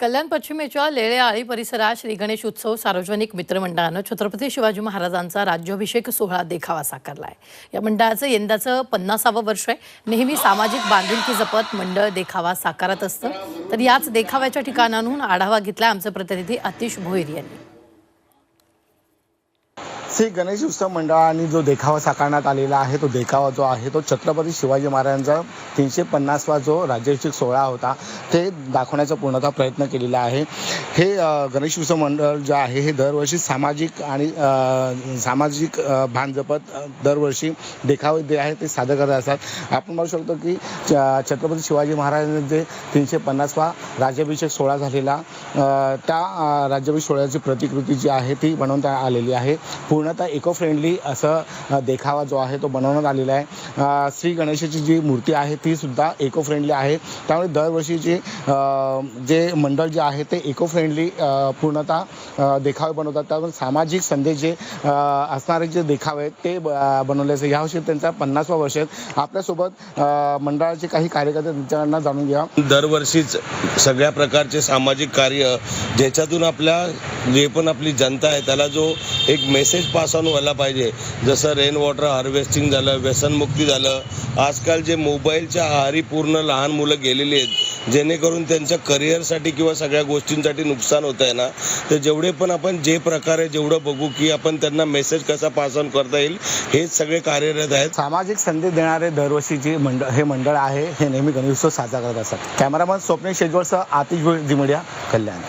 कल्याण पश्चिमेच्या लेळेआळी परिसरात श्री गणेश उत्सव सार्वजनिक मित्रमंडळानं छत्रपती शिवाजी महाराजांचा राज्याभिषेक सोहळा देखावा साकारलाय. या मंडळाचं यंदाचं पन्नासावं वर्ष आहे. नेहमी सामाजिक बांधिलकी जपत मंडळ देखावा साकारत असतं. तर याच देखाव्याच्या ठिकाणाहून आढावा घेतला आमचे प्रतिनिधी अतिश भोईर यांनी. श्री गणेश उत्सव मंडळाने जो देखावा साकारण्यात आलेला आहे तो देखावा जो आहे तो छत्रपती शिवाजी महाराजांचा तीनशे पन्नासवा जो राज्याभिषेक सोहळा होता ते दाखवण्याचा पूर्णतः प्रयत्न केलेला आहे. हे गणेश उत्सव मंडळ जे आहे हे दरवर्षी सामाजिक आणि सामाजिक भान जपत दरवर्षी देखावे जे आहे ते सादर करत असतात. आपण म्हणू शकतो की छ- छत्रपती शिवाजी महाराजांचे तीनशे पन्नासवा राज्याभिषेक सोहळा झालेला त्या राज्याभिषेक सोहळ्याची प्रतिकृती जी आहे ती बनवण्यात आलेली आहे. पूर्ण पूर्णतः इको फ्रेंडली असं देखावा जो आहे तो बनवण्यात आलेला आहे. श्री गणेशाची जी मूर्ती आहे ती सुद्धा इको फ्रेंडली आहे. त्यामुळे दरवर्षीचे जे मंडळ जे आहे ते इको फ्रेंडली पूर्णतः देखावे बनवतात. त्यामुळे सामाजिक संदेश जे असणारे जे देखावे आहेत ते ब- बनवले असते यावर्षी त्यांचा पन्नासवा वर्ष आहेत. आपल्यासोबत मंडळाचे काही कार्यकर्ते त्यांच्याकडनं जाणून घ्या. दरवर्षीच सगळ्या प्रकारचे सामाजिक कार्य ज्याच्यातून आपल्या जे पण आपली जनता आहे त्याला जो एक मेसेज पास ऑन व्हायला पाहिजे. जसं रेन वॉटर हार्वेस्टिंग झालं व्यसनमुक्ती झालं आजकाल जे मोबाईलच्या आहारी पूर्ण लहान मुलं गेलेली आहेत जेणेकरून त्यांच्या करिअरसाठी किंवा सगळ्या गोष्टींसाठी नुकसान होत आहे ना तर जेवढे पण आपण जे प्रकारे जेवढं बघू की आपण त्यांना मेसेज कसा पास ऑन करता येईल हेच सगळे कार्यरत आहेत. सामाजिक संदेश देणारे दरवर्षी जे मंडळ हे मंडळ आहे हे नेहमी गणेशोत्सव साजरा करत असतात. कॅमेरामन स्वप्नेश शेजवळसह आतिश मीडिया कल्याण.